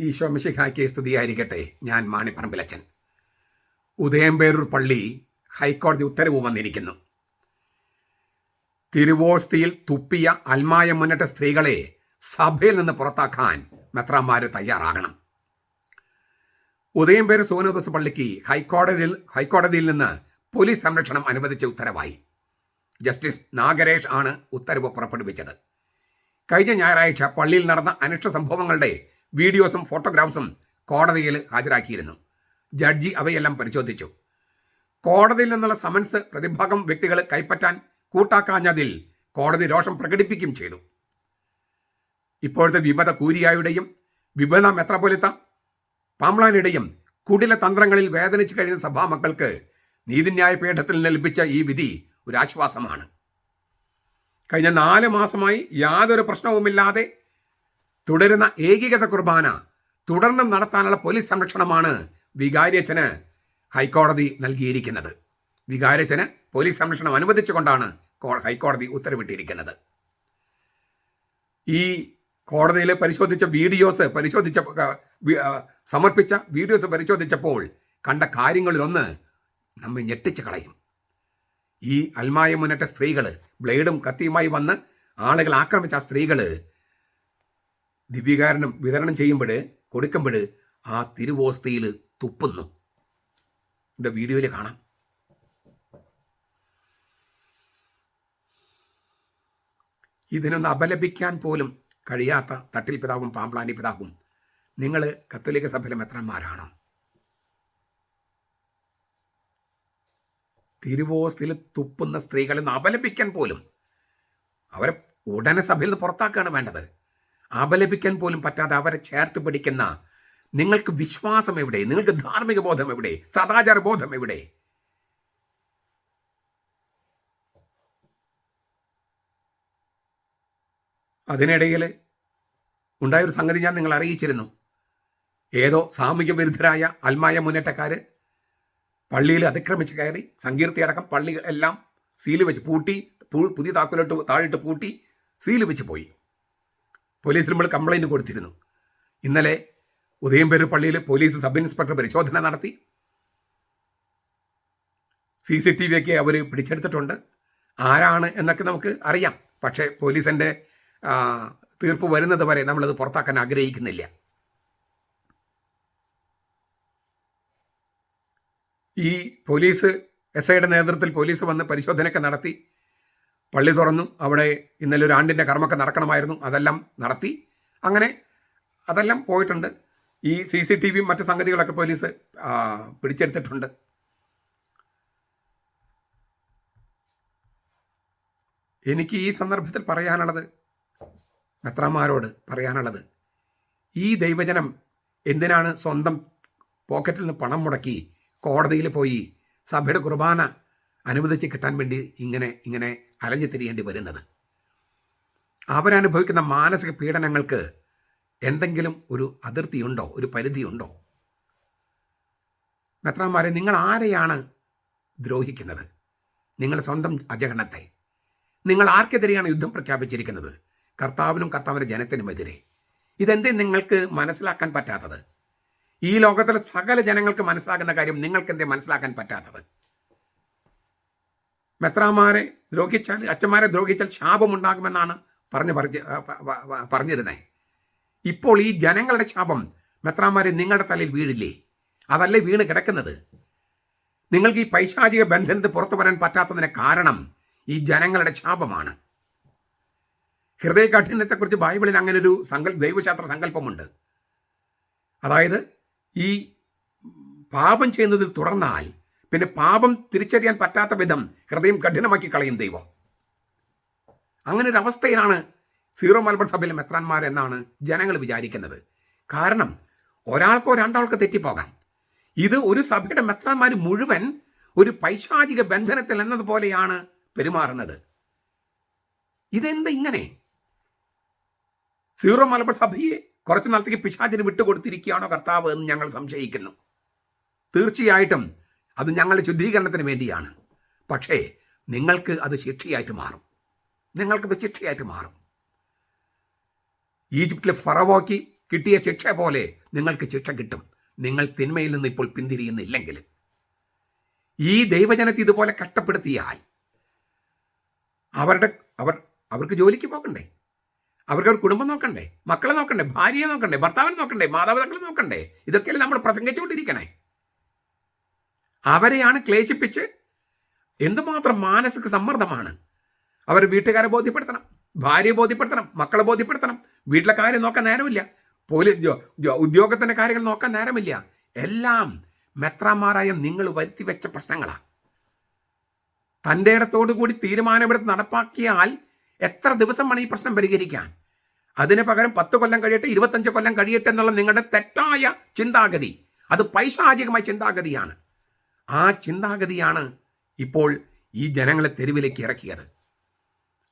ഈശോ മിശിഹായ്ക്ക് സ്തുതിയായിരിക്കട്ടെ. ഞാൻ മാണിപ്പറമ്പിലച്ചൻ. ഉദയംപേരൂർ പള്ളി ഹൈക്കോടതി ഉത്തരവ് വന്നിരിക്കുന്നു. തിരുവോസ്തിയിൽ തുപ്പിയ അൽമായ മുന്നേറ്റ സ്ത്രീകളെ സഭയിൽ നിന്ന് പുറത്താക്കാൻ മെത്രാന്മാർ തയ്യാറാകണം. ഉദയംപേരൂർ സോനദോസ് പള്ളിക്ക് ഹൈക്കോടതിയിൽ ഹൈക്കോടതിയിൽ നിന്ന് പോലീസ് സംരക്ഷണം അനുവദിച്ച ഉത്തരവായി. ജസ്റ്റിസ് നാഗരേഷ് ആണ് ഉത്തരവ് പുറപ്പെടുവിച്ചത്. കഴിഞ്ഞ ഞായറാഴ്ച പള്ളിയിൽ നടന്ന അനിഷ്ട സംഭവങ്ങളുടെ വീഡിയോസും ഫോട്ടോഗ്രാഫ്സും കോടതിയിൽ ഹാജരാക്കിയിരുന്നു. ജഡ്ജി അവയെല്ലാം പരിശോധിച്ചു. കോടതിയിൽ നിന്നുള്ള സമൻസ് പ്രതിഭാഗം വ്യക്തികൾ കൈപ്പറ്റാൻ കൂട്ടാക്കാഞ്ഞതിൽ കോടതി രോഷം പ്രകടിപ്പിക്കുകയും ചെയ്തു. ഇപ്പോഴത്തെ വിമത കൂരിയായുടെയും വിമത മെത്രപൊലിത്ത പാംളാനിയുടെയും കുടില തന്ത്രങ്ങളിൽ വേദനിച്ചു കഴിയുന്ന സഭാമക്കൾക്ക് നീതിന്യായ പീഠത്തിൽ നിന്ന് ലഭിച്ച ഈ വിധി ഒരു ആശ്വാസമാണ്. കഴിഞ്ഞ നാല് മാസമായി യാതൊരു പ്രശ്നവുമില്ലാതെ തുടരുന്ന ഏകീകൃത കുർബാന തുടർന്നും നടത്താനുള്ള പോലീസ് സംരക്ഷണമാണ് വികാരിയച്ഛന് ഹൈക്കോടതി നൽകിയിരിക്കുന്നത്. വികാരിയച്ഛന് പോലീസ് സംരക്ഷണം അനുവദിച്ചുകൊണ്ടാണ് ഹൈക്കോടതി ഉത്തരവിട്ടിരിക്കുന്നത്. ഈ കോടതിയിൽ പരിശോധിച്ച വീഡിയോസ് പരിശോധിച്ച സമർപ്പിച്ച വീഡിയോസ് പരിശോധിച്ചപ്പോൾ കണ്ട കാര്യങ്ങളിലൊന്ന് നമ്മെ ഞെട്ടിച്ച് കളയും. ഈ അൽമായ മുന്നേറ്റ സ്ത്രീകൾ ബ്ലേഡും കത്തിയുമായി വന്ന് ആളുകൾ ആക്രമിച്ച സ്ത്രീകൾ ദിവ്യകാരണം വിതരണം ചെയ്യുമ്പോൾ കൊടുക്കുമ്പോൾ ആ തിരുവോസ്തയിൽ തുപ്പുന്നു. ഇത് വീഡിയോയിൽ കാണാം. ഇതിനൊന്ന് അപലപിക്കാൻ പോലും കഴിയാത്ത തട്ടിൽ പിതാവും പാമ്പ്ലാനി പിതാവും നിങ്ങൾ കത്തോലിക്ക സഭയിലെ മെത്രന്മാരാണോ? തിരുവോസ്തിൽ തുപ്പുന്ന സ്ത്രീകളെ അപലപിക്കാൻ പോലും അവരെ ഉടനെ സഭയിൽ നിന്ന് പുറത്താക്കുകയാണ് വേണ്ടത്. അപലപിക്കാൻ പോലും പറ്റാതെ അവരെ ചേർത്ത് പിടിക്കുന്ന നിങ്ങൾക്ക് വിശ്വാസം എവിടെ? നിങ്ങൾക്ക് ധാർമ്മിക ബോധം എവിടെ? സദാചാര ബോധം എവിടെ? അതിനിടയിൽ ഉണ്ടായൊരു സംഗതി ഞാൻ നിങ്ങൾ അറിയിച്ചിരുന്നു. ഏതോ സാമൂഹ്യ വിരുദ്ധരായ അൽമായ മുന്നേറ്റക്കാര് പള്ളിയിൽ അതിക്രമിച്ച് കയറി സങ്കീർത്തിയടക്കം പള്ളി എല്ലാം സീൽ വെച്ച് പൂട്ടി പുതിയ താക്കോലിട്ട് താഴിട്ട് പൂട്ടി സീൽ വെച്ച് പോയി. പോലീസിൽ നമ്മൾ കംപ്ലൈന്റ് കൊടുത്തിരുന്നു. ഇന്നലെ ഉദയംപേര് പള്ളിയിൽ പോലീസ് സബ് ഇൻസ്പെക്ടർ പരിശോധന നടത്തി. സി സി ടി വി ഒക്കെ അവർ പിടിച്ചെടുത്തിട്ടുണ്ട്. ആരാണ് എന്നൊക്കെ നമുക്ക് അറിയാം. പക്ഷേ പോലീസിന്റെ തീർപ്പ് വരുന്നത് വരെ നമ്മളത് പുറത്താക്കാൻ ആഗ്രഹിക്കുന്നില്ല. ഈ പോലീസ് എസ് ഐയുടെ നേതൃത്വത്തിൽ പോലീസ് വന്ന് പരിശോധനയൊക്കെ നടത്തി. പള്ളി തുറന്നു. അവിടെ ഇന്നലെ ഒരു ആണ്ടിന്റെ കർമ്മമൊക്കെ നടക്കണമായിരുന്നു. അതെല്ലാം നടത്തി. അങ്ങനെ അതെല്ലാം പോയിട്ടുണ്ട്. ഈ സി സി ടി വിയും മറ്റ് സംഗതികളൊക്കെ പോലീസ് പിടിച്ചെടുത്തിട്ടുണ്ട്. എനിക്ക് ഈ സന്ദർഭത്തിൽ പറയാനുള്ളത് മെത്രാന്മാരോട് പറയാനുള്ളത് ഈ ദൈവജനം എന്തിനാണ് സ്വന്തം പോക്കറ്റിൽ നിന്ന് പണം മുടക്കി കോടതിയിൽ പോയി സഭയുടെ കുർബാന അനുവദിച്ച് കിട്ടാൻ വേണ്ടി ഇങ്ങനെ ഇങ്ങനെ അലഞ്ഞു തിരിയേണ്ടി വരുന്നത്. അവരനുഭവിക്കുന്ന മാനസിക പീഡനങ്ങൾക്ക് എന്തെങ്കിലും ഒരു അതിർത്തിയുണ്ടോ? ഒരു പരിധിയുണ്ടോ? മെത്രാന്മാരെ നിങ്ങൾ ആരെയാണ് ദ്രോഹിക്കുന്നത്? നിങ്ങളുടെ സ്വന്തം അജഗണത്തെ. നിങ്ങൾ ആർക്കെതിരെയാണ് യുദ്ധം പ്രഖ്യാപിച്ചിരിക്കുന്നത്? കർത്താവിനും കർത്താവിന്റെ ജനത്തിനുമെതിരെ ഇതെന്തേ നിങ്ങൾക്ക് മനസ്സിലാക്കാൻ പറ്റാത്തത്? ഈ ലോകത്തിലെ സകല ജനങ്ങൾക്ക് മനസ്സിലാക്കുന്ന കാര്യം നിങ്ങൾക്ക് എന്തേ മനസ്സിലാക്കാൻ പറ്റാത്തത്? മെത്രാമാരെ ദ്രോഹിച്ചാൽ അച്ഛന്മാരെ ദ്രോഹിച്ചാൽ ശാപമുണ്ടാകുമെന്നാണ് പറഞ്ഞു പറഞ്ഞ് പറഞ്ഞിരുന്നത് ഇപ്പോൾ ഈ ജനങ്ങളുടെ ശാപം മെത്രാമാരെ നിങ്ങളുടെ തലയിൽ വീഴില്ലേ? അതല്ലേ വീണ് കിടക്കുന്നത്? നിങ്ങൾക്ക് ഈ പൈശാചിക ബന്ധനത്തിൽ പുറത്തു വരാൻ പറ്റാത്തതിന് കാരണം ഈ ജനങ്ങളുടെ ശാപമാണ്. ഹൃദയകാഠിന്യത്തെക്കുറിച്ച് ബൈബിളിൽ അങ്ങനെ ഒരു സങ്കൽ ദൈവശാസ്ത്ര സങ്കല്പമുണ്ട്. അതായത് ഈ പാപം ചെയ്യുന്നതിൽ തുടർന്നാൽ പിന്നെ പാപം തിരിച്ചറിയാൻ പറ്റാത്ത വിധം ഹൃദയം കഠിനമാക്കി കളയും ദൈവം. അങ്ങനെ ഒരു അവസ്ഥയിലാണ് സീറോ മലബാർ സഭയിലെ മെത്രാന്മാർ എന്നാണ് ജനങ്ങൾ വിചാരിക്കുന്നത്. കാരണം ഒരാൾക്കോ രണ്ടാൾക്കോ തെറ്റിപ്പോകാം. ഇത് ഒരു സഭയുടെ മെത്രാന്മാർ മുഴുവൻ ഒരു പൈശാചിക ബന്ധനത്തിൽ എന്നതുപോലെയാണ് പെരുമാറുന്നത്. ഇതെന്ത് ഇങ്ങനെ? സീറോ മലബാർ സഭയെ കുറച്ചു നാളത്തേക്ക് പിശാചിന് വിട്ടുകൊടുത്തിരിക്കുകയാണോ കർത്താവ് എന്ന് ഞങ്ങൾ സംശയിക്കുന്നു. തീർച്ചയായിട്ടും അത് ഞങ്ങളുടെ ശുദ്ധീകരണത്തിന് വേണ്ടിയാണ്. പക്ഷേ നിങ്ങൾക്ക് അത് ശിക്ഷയായിട്ട് മാറും. നിങ്ങൾക്കത് ശിക്ഷയായിട്ട് മാറും. ഈജിപ്തിലെ ഫറവോക്ക് കിട്ടിയ ശിക്ഷ പോലെ നിങ്ങൾക്ക് ശിക്ഷ കിട്ടും. നിങ്ങൾ തിന്മയിൽ നിന്ന് ഇപ്പോൾ പിന്തിരിയുന്നില്ലെങ്കിൽ. ഈ ദൈവജനത്തെ ഇതുപോലെ കഷ്ടപ്പെടുത്തിയാൽ അവരുടെ അവർ അവർക്ക് ജോലിക്ക് പോകണ്ടേ? അവർക്ക് അവർ കുടുംബം നോക്കണ്ടേ? മക്കളെ നോക്കണ്ടേ? ഭാര്യയെ നോക്കണ്ടേ? ഭർത്താവിനെ നോക്കണ്ടേ? മാതാപിതാക്കളെ നോക്കണ്ടേ? ഇതൊക്കെയല്ലേ നമ്മൾ പ്രസംഗിച്ചുകൊണ്ടിരിക്കണേ? അവരെയാണ് ക്ലേശിപ്പിച്ച് എന്തുമാത്രം മാനസിക സമ്മർദ്ദമാണ്. അവർ വീട്ടുകാരെ ബോധ്യപ്പെടുത്തണം ഭാര്യയെ ബോധ്യപ്പെടുത്തണം മക്കളെ ബോധ്യപ്പെടുത്തണം. വീട്ടിലെ കാര്യം നോക്കാൻ നേരമില്ല. പോലീസ് ഉദ്യോഗത്തിന്റെ കാര്യങ്ങൾ നോക്കാൻ നേരമില്ല. എല്ലാം മെത്രാമാരായ നിങ്ങൾ വരുത്തി വെച്ച പ്രശ്നങ്ങളാണ് തന്റെ ഇടത്തോടു കൂടി തീരുമാനമെടുത്ത് നടപ്പാക്കിയാൽ എത്ര ദിവസം വേണം ഈ പ്രശ്നം പരിഹരിക്കാൻ? അതിന് പകരം പത്ത് കൊല്ലം കഴിയട്ടെ ഇരുപത്തഞ്ച് കൊല്ലം കഴിയട്ടെ എന്നുള്ള നിങ്ങളുടെ തെറ്റായ ചിന്താഗതി. അത് പൈശാചികമായ ചിന്താഗതിയാണ്. ആ ചിന്താഗതിയാണ് ഇപ്പോൾ ഈ ജനങ്ങളെ തെരുവിലേക്ക് ഇറക്കിയത്.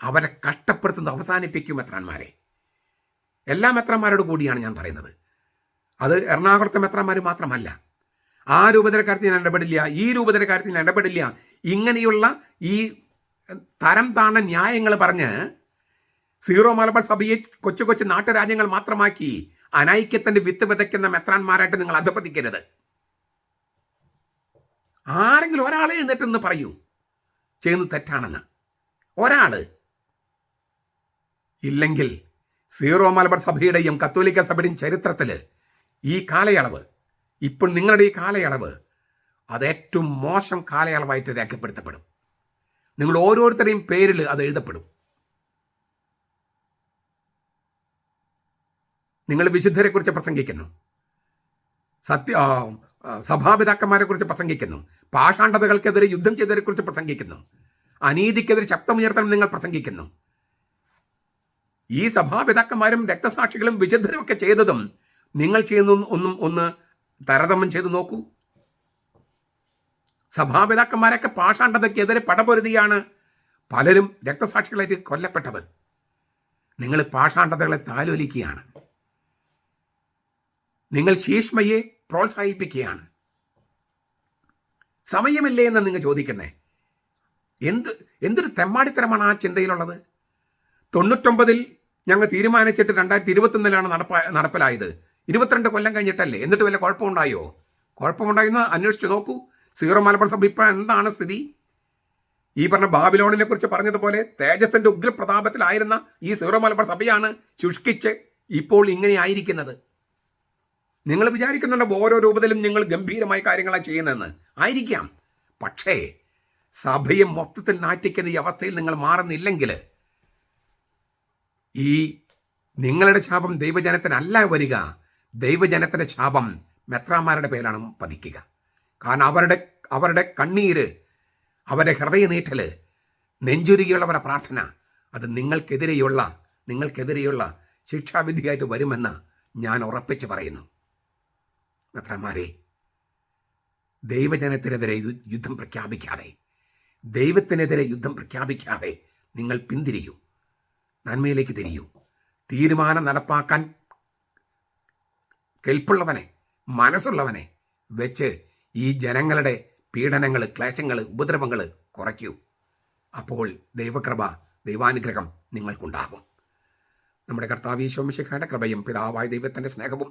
അവരെ കഷ്ടപ്പെടുത്തുന്നത് അവസാനിപ്പിക്കും മെത്രാന്മാരെ. എല്ലാ മെത്രന്മാരോട് കൂടിയാണ് ഞാൻ പറയുന്നത്. അത് എറണാകുളത്തെ മെത്രന്മാർ മാത്രമല്ല. ആ രൂപതയുടെ കാര്യത്തിൽ ഞാൻ ഇടപെടില്ല ഈ രൂപതയുടെ കാര്യത്തിൽ ഞാൻ ഇടപെടില്ല. ഇങ്ങനെയുള്ള ഈ തരം താണ ന്യായങ്ങൾ പറഞ്ഞ് സീറോ മലബാർ സഭയെ കൊച്ചു കൊച്ചു നാട്ടുരാജ്യങ്ങൾ മാത്രമാക്കി അനൈക്യത്തിന്റെ വിത്ത് വിതയ്ക്കുന്ന മെത്രാന്മാരായിട്ട് നിങ്ങൾ അധപ്പതിക്കരുത് ആരെങ്കിലും ഒരാളെ എഴുന്നേറ്റെന്ന് പറയൂ. ചെയ്യുന്നത് തെറ്റാണെന്ന്. ഒരാൾ ഇല്ലെങ്കിൽ സീറോ മലബാർ സഭയുടെയും കത്തോലിക്ക സഭയുടെയും ചരിത്രത്തിൽ ഈ കാലയളവ് ഇപ്പോൾ നിങ്ങളുടെ ഈ കാലയളവ് അത് ഏറ്റവും മോശം കാലയളവായിട്ട് രേഖപ്പെടുത്തപ്പെടും. നിങ്ങൾ ഓരോരുത്തരുടെയും പേരിൽ അത് എഴുതപ്പെടും. നിങ്ങൾ വിശുദ്ധരെക്കുറിച്ച് പ്രസംഗിക്കുന്നു. സത്യ സഭാപിതാക്കന്മാരെ കുറിച്ച് പ്രസംഗിക്കുന്നു. പാഷാണ്ഡതകൾക്കെതിരെ യുദ്ധം ചെയ്തവരെ കുറിച്ച് പ്രസംഗിക്കുന്നു. അനീതിക്കെതിരെ ശബ്ദമുയർത്താൻ നിങ്ങൾ പ്രസംഗിക്കുന്നു. ഈ സഭാപിതാക്കന്മാരും രക്തസാക്ഷികളും വിശുദ്ധരും ഒക്കെ ചെയ്തതും നിങ്ങൾ ചെയ്യുന്ന ഒന്നും ഒന്ന് താരതമ്യം ചെയ്ത് നോക്കൂ. സഭാപിതാക്കന്മാരൊക്കെ പാഷാണ്ഡതയ്ക്കെതിരെ പടപൊരുതിയാണ് പലരും രക്തസാക്ഷികളായിട്ട് കൊല്ലപ്പെട്ടത്. നിങ്ങൾ പാഷാണ്ഡതകളെ താലോലിക്കുകയാണ്. നിങ്ങൾ ശീഷ്മയെ പ്രോത്സാഹിപ്പിക്കുകയാണ്. സമയമില്ലേ എന്ന് നിങ്ങൾ ചോദിക്കുന്നേ. എന്ത് എന്തൊരു തെമ്മാടിത്തരമാണ് ആ ചിന്തയിലുള്ളത്? തൊണ്ണൂറ്റൊമ്പതിൽ ഞങ്ങൾ തീരുമാനിച്ചിട്ട് രണ്ടായിരത്തി ഇരുപത്തൊന്നിലാണ് നടപ്പ നടപ്പിലായത്. ഇരുപത്തിരണ്ട് കൊല്ലം കഴിഞ്ഞിട്ടല്ലേ? എന്നിട്ട് വല്ല കുഴപ്പമുണ്ടായോ? കുഴപ്പമുണ്ടായെന്ന് അന്വേഷിച്ച് നോക്കൂ. സീറോ മലബാർ സഭ ഇപ്പം എന്താണ് സ്ഥിതി? ഈ പറഞ്ഞ ബാബിലോണിനെ കുറിച്ച് പറഞ്ഞതുപോലെ തേജസിന്റെ ഉഗ്രപ്രതാപത്തിലായിരുന്ന ഈ സീറോ മലബാർ സഭയാണ് ശുഷ്കിച്ച് ഇപ്പോൾ ഇങ്ങനെ ആയിരിക്കുന്നത്. നിങ്ങൾ വിചാരിക്കുന്നുണ്ട് ഓരോ രൂപത്തിലും നിങ്ങൾ ഗംഭീരമായ കാര്യങ്ങളാണ് ചെയ്യുന്നതെന്ന്. ആയിരിക്കാം. പക്ഷേ സഭയെ മൊത്തത്തിൽ നാറ്റിക്കുന്ന ഈ അവസ്ഥയിൽ നിങ്ങൾ മാറുന്നില്ലെങ്കിൽ ഈ നിങ്ങളുടെ ശാപം ദൈവജനത്തിനല്ല വരിക. ദൈവജനത്തിന്റെ ശാപം മെത്രാമാരുടെ പേരാണ് പതിക്കുക. കാരണം അവരുടെ അവരുടെ കണ്ണീര് അവരുടെ ഹൃദയനീട്ടൽ നെഞ്ചുരുകിയുള്ളവരുടെ പ്രാർത്ഥന അത് നിങ്ങൾക്കെതിരെയുള്ള നിങ്ങൾക്കെതിരെയുള്ള ശിക്ഷാവിധിയായിട്ട് വരുമെന്ന് ഞാൻ ഉറപ്പിച്ച് പറയുന്നു. മെത്രാന്മാരെ ദൈവജനത്തിനെതിരെ യുദ്ധം പ്രഖ്യാപിക്കാതെ ദൈവത്തിനെതിരെ യുദ്ധം പ്രഖ്യാപിക്കാതെ നിങ്ങൾ പിന്തിരിയൂ നന്മയിലേക്ക് തിരിയൂ. തീരുമാനം നടപ്പാക്കാൻ കെൽപ്പുള്ളവനെ മനസ്സുള്ളവനെ വെച്ച് ഈ ജനങ്ങളുടെ പീഡനങ്ങൾ ക്ലേശങ്ങൾ ഉപദ്രവങ്ങൾ കുറയ്ക്കൂ. അപ്പോൾ ദൈവകൃപ ദൈവാനുഗ്രഹം നിങ്ങൾക്കുണ്ടാകും. നമ്മുടെ കർത്താവ് ഈശോമിശിഖയുടെ കൃപയും പിതാവായ ദൈവത്തിന്റെ സ്നേഹവും